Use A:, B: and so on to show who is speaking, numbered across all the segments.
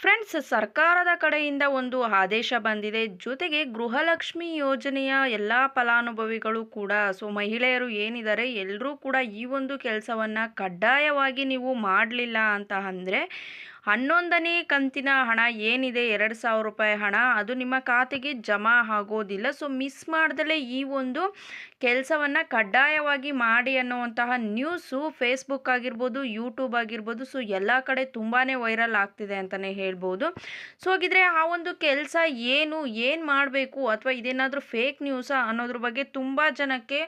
A: Friends, ಸರ್ಕಾರದ ಕಡೆಯಿಂದ ಒಂದು ಆದೇಶ ಬಂದಿದೆ. ಜೊತೆಗೆ ಗೃಹಲಕ್ಷ್ಮಿ ಯೋಜನೆಯ ಎಲ್ಲ ಫಲಾನುಭವಿಗಳು ಕೂಡ, ಸೊ ಮಹಿಳೆಯರು ಏನಿದ್ದಾರೆ ಎಲ್ಲರೂ ಕೂಡ ಈ ಒಂದು ಕೆಲಸವನ್ನು ಕಡ್ಡಾಯವಾಗಿ ನೀವು ಮಾಡಲಿಲ್ಲ ಅಂತ ಅಂದರೆ, ಹನ್ನೊಂದನೇ ಕಂತಿನ ಹಣ ಏನಿದೆ, ಎರಡು ಸಾವಿರ ರೂಪಾಯಿ ಹಣ, ಅದು ನಿಮ್ಮ ಖಾತೆಗೆ ಜಮಾ ಆಗೋದಿಲ್ಲ. ಸೊ ಮಿಸ್ ಮಾಡ್ದಲೇ ಈ ಒಂದು ಕೆಲಸವನ್ನು ಕಡ್ಡಾಯವಾಗಿ ಮಾಡಿ ಅನ್ನುವಂತಹ ನ್ಯೂಸು ಫೇಸ್ಬುಕ್ ಆಗಿರ್ಬೋದು ಯೂಟ್ಯೂಬ್ ಆಗಿರ್ಬೋದು, ಸೊ ಎಲ್ಲ ಕಡೆ ತುಂಬಾ ವೈರಲ್ ಆಗ್ತಿದೆ ಅಂತಲೇ ಹೇಳ್ಬೋದು. ಸೊ ಹಾಗಿದ್ರೆ ಆ ಒಂದು ಕೆಲಸ ಏನು ಏನು ಮಾಡಬೇಕು ಅಥವಾ ಇದೇನಾದರೂ ಫೇಕ್ ನ್ಯೂಸಾ ಅನ್ನೋದ್ರ ಬಗ್ಗೆ ತುಂಬ ಜನಕ್ಕೆ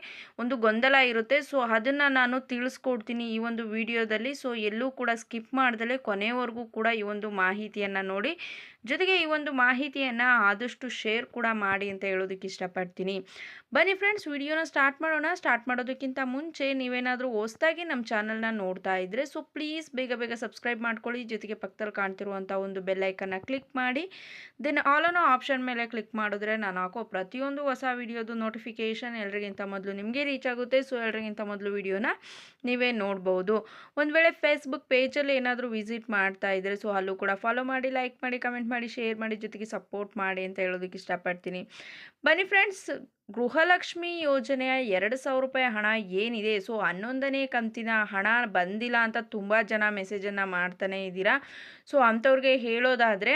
A: ಒಂದು ಗೊಂದಲ ಇರುತ್ತೆ. ಸೊ ಅದನ್ನು ನಾನು ತಿಳಿಸ್ಕೊಡ್ತೀನಿ ಈ ಒಂದು ವಿಡಿಯೋದಲ್ಲಿ. ಸೊ ಎಲ್ಲೂ ಕೂಡ ಸ್ಕಿಪ್ ಮಾಡ್ದಲೇ ಕೊನೆಯವರೆಗೂ ಕೂಡ ಈ ಒಂದು ಮಾಹಿತಿಯನ್ನು ನೋಡಿ. ಜೊತೆಗೆ ಈ ಒಂದು ಮಾಹಿತಿಯನ್ನು ಆದಷ್ಟು ಶೇರ್ ಕೂಡ ಮಾಡಿ ಅಂತ ಹೇಳೋದಕ್ಕೆ ಇಷ್ಟಪಡ್ತೀನಿ. ಬನ್ನಿ ಫ್ರೆಂಡ್ಸ್ ವಿಡಿಯೋನ ಸ್ಟಾರ್ಟ್ ಮಾಡೋಣ. ಸ್ಟಾರ್ಟ್ ಮಾಡೋದಕ್ಕಿಂತ ಮುಂಚೆ ನೀವೇನಾದರೂ ಹೊಸ್ದಾಗಿ ನಮ್ಮ ಚಾನಲ್ನ ನೋಡ್ತಾ ಇದ್ದರೆ ಸೊ ಪ್ಲೀಸ್ ಬೇಗ ಬೇಗ ಸಬ್ಸ್ಕ್ರೈಬ್ ಮಾಡ್ಕೊಳ್ಳಿ. ಜೊತೆಗೆ ಪಕ್ಕದಲ್ಲಿ ಕಾಣ್ತಿರುವಂಥ ಒಂದು ಬೆಲ್ಲೈಕನ್ನು ಕ್ಲಿಕ್ ಮಾಡಿ ದೆನ್ ಆಲ್ ಅನ್ನೋ ಆಪ್ಷನ್ ಮೇಲೆ ಕ್ಲಿಕ್ ಮಾಡಿದ್ರೆ ನಾನು ಹಾಕೋ ಪ್ರತಿಯೊಂದು ಹೊಸ ವಿಡಿಯೋದು ನೋಟಿಫಿಕೇಷನ್ ಎಲ್ರಿಗಿಂತ ಮೊದಲು ನಿಮಗೆ ರೀಚ್ ಆಗುತ್ತೆ. ಸೊ ಎಲ್ರಿಗಿಂತ ಮೊದಲು ವಿಡಿಯೋನ ನೀವೇ ನೋಡ್ಬೋದು. ಒಂದು ವೇಳೆ ಫೇಸ್ಬುಕ್ ಪೇಜಲ್ಲಿ ಏನಾದರೂ ವಿಸಿಟ್ ಮಾಡ್ತಾ ಇದ್ದರೆ ಸೊ ಅಲ್ಲೂ ಕೂಡ ಫಾಲೋ ಮಾಡಿ ಲೈಕ್ ಮಾಡಿ ಕಮೆಂಟ್ ಮಾಡಿ ಶೇರ್ ಮಾಡಿ, ಜೊತೆಗೆ ಸಪೋರ್ಟ್ ಮಾಡಿ ಅಂತ ಹೇಳೋದಕ್ಕೆ ಇಷ್ಟಪಡ್ತೀನಿ. ಬನ್ನಿ ಫ್ರೆಂಡ್ಸ್ ಗೃಹಲಕ್ಷ್ಮಿ ಯೋಜನೆಯ ಎರಡು ಸಾವಿರ ರೂಪಾಯಿ ಹಣ ಏನಿದೆ? ಸೊ, ಹನ್ನೊಂದನೇ ಕಂತಿನ ಹಣ ಬಂದಿಲ್ಲ ಅಂತ ತುಂಬ ಜನ ಮೆಸೇಜನ್ನು ಮಾಡ್ತಾನೆ ಇದ್ದೀರಾ? ಸೊ, ಅಂಥವ್ರಿಗೆ ಹೇಳೋದಾದರೆ,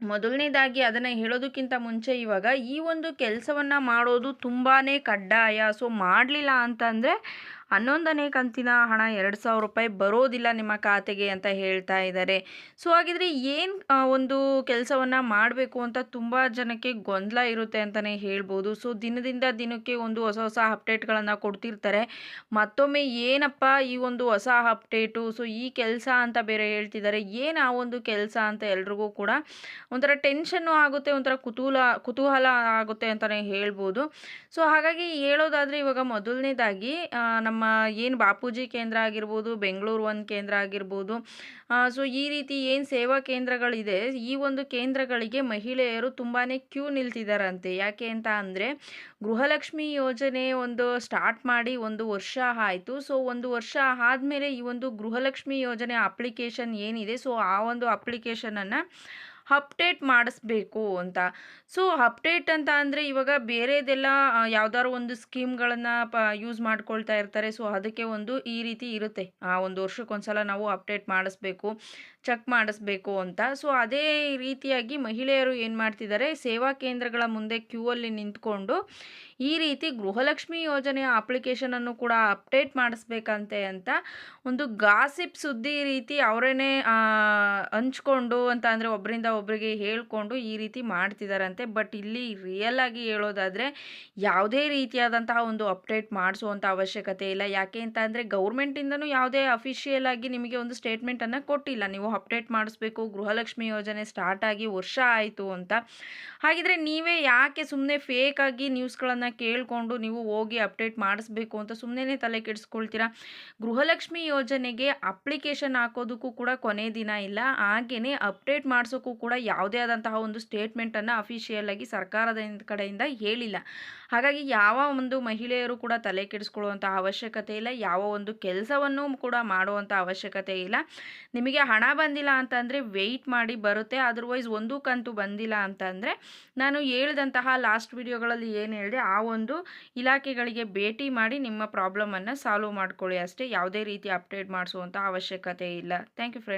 A: ಮೊದಲನೇದಾಗಿ ಅದನ್ನು ಹೇಳೋದಕ್ಕಿಂತ ಮುಂಚೆ ಇವಾಗ ಈ ಒಂದು ಕೆಲಸವನ್ನು ಮಾಡೋದು ತುಂಬಾ ಕಡ್ಡಾಯ. ಸೊ, ಮಾಡಲಿಲ್ಲ ಅಂತಂದರೆ ಹನ್ನೊಂದನೇ ಕಂತಿನ ಹಣ ಎರಡು ಸಾವಿರ ರೂಪಾಯಿ ಬರೋದಿಲ್ಲ ನಿಮ್ಮ ಖಾತೆಗೆ ಅಂತ ಹೇಳ್ತಾ ಇದ್ದಾರೆ. ಸೊ ಹಾಗಿದ್ರೆ ಏನು ಒಂದು ಕೆಲಸವನ್ನು ಮಾಡಬೇಕು ಅಂತ ತುಂಬ ಜನಕ್ಕೆ ಗೊಂದಲ ಇರುತ್ತೆ ಅಂತಲೇ ಹೇಳ್ಬೋದು. ಸೊ ದಿನದಿಂದ ದಿನಕ್ಕೆ ಒಂದು ಹೊಸ ಹೊಸ ಅಪ್ಡೇಟ್ಗಳನ್ನು ಕೊಡ್ತಿರ್ತಾರೆ. ಮತ್ತೊಮ್ಮೆ ಏನಪ್ಪ ಈ ಒಂದು ಹೊಸ ಅಪ್ಡೇಟು? ಸೊ ಈ ಕೆಲಸ ಅಂತ ಬೇರೆ ಹೇಳ್ತಿದ್ದಾರೆ. ಏನು ಆ ಒಂದು ಕೆಲಸ ಅಂತ ಎಲ್ರಿಗೂ ಕೂಡ ಒಂಥರ ಟೆನ್ಷನ್ನು ಆಗುತ್ತೆ, ಒಂಥರ ಕುತೂಹಲ ಕುತೂಹಲ ಆಗುತ್ತೆ ಅಂತಲೇ ಹೇಳ್ಬೋದು. ಸೊ ಹಾಗಾಗಿ ಹೇಳೋದಾದರೆ ಇವಾಗ ಮೊದಲನೇದಾಗಿ ನಮ್ಮ ನಮ್ಮ ಏನು ಬಾಪೂಜಿ ಕೇಂದ್ರ ಆಗಿರ್ಬೋದು, ಬೆಂಗಳೂರು ಒಂದು ಕೇಂದ್ರ ಆಗಿರ್ಬೋದು ಸೊ ಈ ರೀತಿ ಏನು ಸೇವಾ ಕೇಂದ್ರಗಳಿದೆ, ಈ ಒಂದು ಕೇಂದ್ರಗಳಿಗೆ ಮಹಿಳೆಯರು ತುಂಬಾ ಕ್ಯೂ ನಿಲ್ತಿದ್ದಾರಂತೆ ಯಾಕೆ ಅಂತ ಅಂದರೆ, ಗೃಹಲಕ್ಷ್ಮಿ ಯೋಜನೆ ಒಂದು ಸ್ಟಾರ್ಟ್ ಮಾಡಿ ಒಂದು ವರ್ಷ ಆಯಿತು. ಸೊ ಒಂದು ವರ್ಷ ಆದಮೇಲೆ ಈ ಒಂದು ಗೃಹಲಕ್ಷ್ಮಿ ಯೋಜನೆ ಅಪ್ಲಿಕೇಶನ್ ಏನಿದೆ ಸೊ ಆ ಒಂದು ಅಪ್ಲಿಕೇಶನನ್ನು ಅಪ್ಡೇಟ್ ಮಾಡಿಸ್ಬೇಕು ಅಂತ. ಸೊ ಅಪ್ಡೇಟ್ ಅಂತ ಅಂದರೆ ಇವಾಗ ಬೇರೆದೆಲ್ಲ ಯಾವ್ದಾದ್ರು ಒಂದು ಸ್ಕೀಮ್ಗಳನ್ನು ಪ ಯೂಸ್ ಮಾಡ್ಕೊಳ್ತಾ ಇರ್ತಾರೆ. ಸೊ ಅದಕ್ಕೆ ಒಂದು ಈ ರೀತಿ ಇರುತ್ತೆ. ಆ, ಒಂದು ವರ್ಷಕ್ಕೊಂದ್ಸಲ ನಾವು ಅಪ್ಡೇಟ್ ಮಾಡಿಸ್ಬೇಕು, ಚೆಕ್ ಮಾಡಿಸ್ಬೇಕು ಅಂತ. ಸೊ ಅದೇ ರೀತಿಯಾಗಿ ಮಹಿಳೆಯರು ಏನು ಮಾಡ್ತಿದ್ದಾರೆ, ಸೇವಾ ಕೇಂದ್ರಗಳ ಮುಂದೆ ಕ್ಯೂ ಅಲ್ಲಿ ನಿಂತ್ಕೊಂಡು ಈ ರೀತಿ ಗೃಹಲಕ್ಷ್ಮಿ ಯೋಜನೆಯ ಅಪ್ಲಿಕೇಶನನ್ನು ಕೂಡ ಅಪ್ಡೇಟ್ ಮಾಡಿಸ್ಬೇಕಂತೆ ಅಂತ ಒಂದು ಗಾಸಿಪ್ ಸುದ್ದಿ ರೀತಿ ಅವರೇನೆ ಹಂಚ್ಕೊಂಡು ಅಂತ ಅಂದರೆ ಒಬ್ಬರಿಂದ ಒಬ್ಬರಿಗೆ ಹೇಳಿಕೊಂಡು ಈ ರೀತಿ ಮಾಡ್ತಿದ್ದಾರಂತೆ ಬಟ್ ಇಲ್ಲಿ ರಿಯಲ್ ಆಗಿ ಹೇಳೋದಾದರೆ ಯಾವುದೇ ರೀತಿಯಾದಂತಹ ಒಂದು ಅಪ್ಡೇಟ್ ಮಾಡಿಸುವಂಥ ಅವಶ್ಯಕತೆ ಇಲ್ಲ. ಯಾಕೆ ಅಂತ ಅಂದರೆ ಗೌರ್ಮೆಂಟಿಂದನೂ ಯಾವುದೇ ಅಫಿಷಿಯಲ್ ಆಗಿ ನಿಮಗೆ ಒಂದು ಸ್ಟೇಟ್ಮೆಂಟನ್ನು ಕೊಟ್ಟಿಲ್ಲ. ನೀವು ಅಪ್ಡೇಟ್ ಮಾಡಿಸ್ಬೇಕು, ಗೃಹಲಕ್ಷ್ಮಿ ಯೋಜನೆ ಸ್ಟಾರ್ಟ್ ಆಗಿ ವರ್ಷ ಆಯಿತು ಅಂತ. ಹಾಗಿದ್ರೆ ನೀವೇ ಯಾಕೆ ಸುಮ್ಮನೆ ಫೇಕ್ ಆಗಿ ನ್ಯೂಸ್ಗಳನ್ನು ಕೇಳಿಕೊಂಡು ನೀವು ಹೋಗಿ ಅಪ್ಡೇಟ್ ಮಾಡಿಸ್ಬೇಕು ಅಂತ ಸುಮ್ಮನೆ ತಲೆ ಕೆಡಿಸ್ಕೊಳ್ತೀರಾ? ಗೃಹಲಕ್ಷ್ಮಿ ಯೋಜನೆಗೆ ಅಪ್ಲಿಕೇಶನ್ ಹಾಕೋದಕ್ಕೂ ಕೂಡ ಕೊನೆ ದಿನ ಇಲ್ಲ. ಹಾಗೆಯೇ ಅಪ್ಡೇಟ್ ಮಾಡಿಸೋಕ್ಕೂ ಕೂಡ ಯಾವುದೇ ಆದಂತಹ ಒಂದು ಸ್ಟೇಟ್ಮೆಂಟನ್ನು ಅಫಿಷಿಯಲ್ ಆಗಿ ಸರ್ಕಾರದ ಕಡೆಯಿಂದ ಹೇಳಿಲ್ಲ. ಹಾಗಾಗಿ ಯಾವ ಒಂದು ಮಹಿಳೆಯರು ಕೂಡ ತಲೆ ಕೆಡಿಸ್ಕೊಳ್ಳುವಂಥ ಅವಶ್ಯಕತೆ ಇಲ್ಲ, ಯಾವ ಒಂದು ಕೆಲಸವನ್ನು ಕೂಡ ಮಾಡುವಂಥ ಅವಶ್ಯಕತೆ ಇಲ್ಲ. ನಿಮಗೆ ಹಣ ಬಂದಿಲ್ಲ ಅಂತಂದರೆ ವೆಯ್ಟ್ ಮಾಡಿ ಬರುತ್ತೆ ಅದರ್ವೈಸ್ ಒಂದು ಕಂತು ಬಂದಿಲ್ಲ ಅಂತಂದರೆ ನಾನು ಹೇಳಿದಂತಹ ಲಾಸ್ಟ್ ವಿಡಿಯೋಗಳಲ್ಲಿ ಏನು ಹೇಳಿದೆ, ಆ ಒಂದು ಇಲಾಖೆಗಳಿಗೆ ಭೇಟಿ ಮಾಡಿ ನಿಮ್ಮ ಪ್ರಾಬ್ಲಮನ್ನು ಸಾಲ್ವ್ ಮಾಡ್ಕೊಳ್ಳಿ ಅಷ್ಟೇ. ಯಾವುದೇ ರೀತಿ ಅಪ್ಡೇಟ್ ಮಾಡಿಸುವಂಥ ಅವಶ್ಯಕತೆ ಇಲ್ಲ. Thank you friends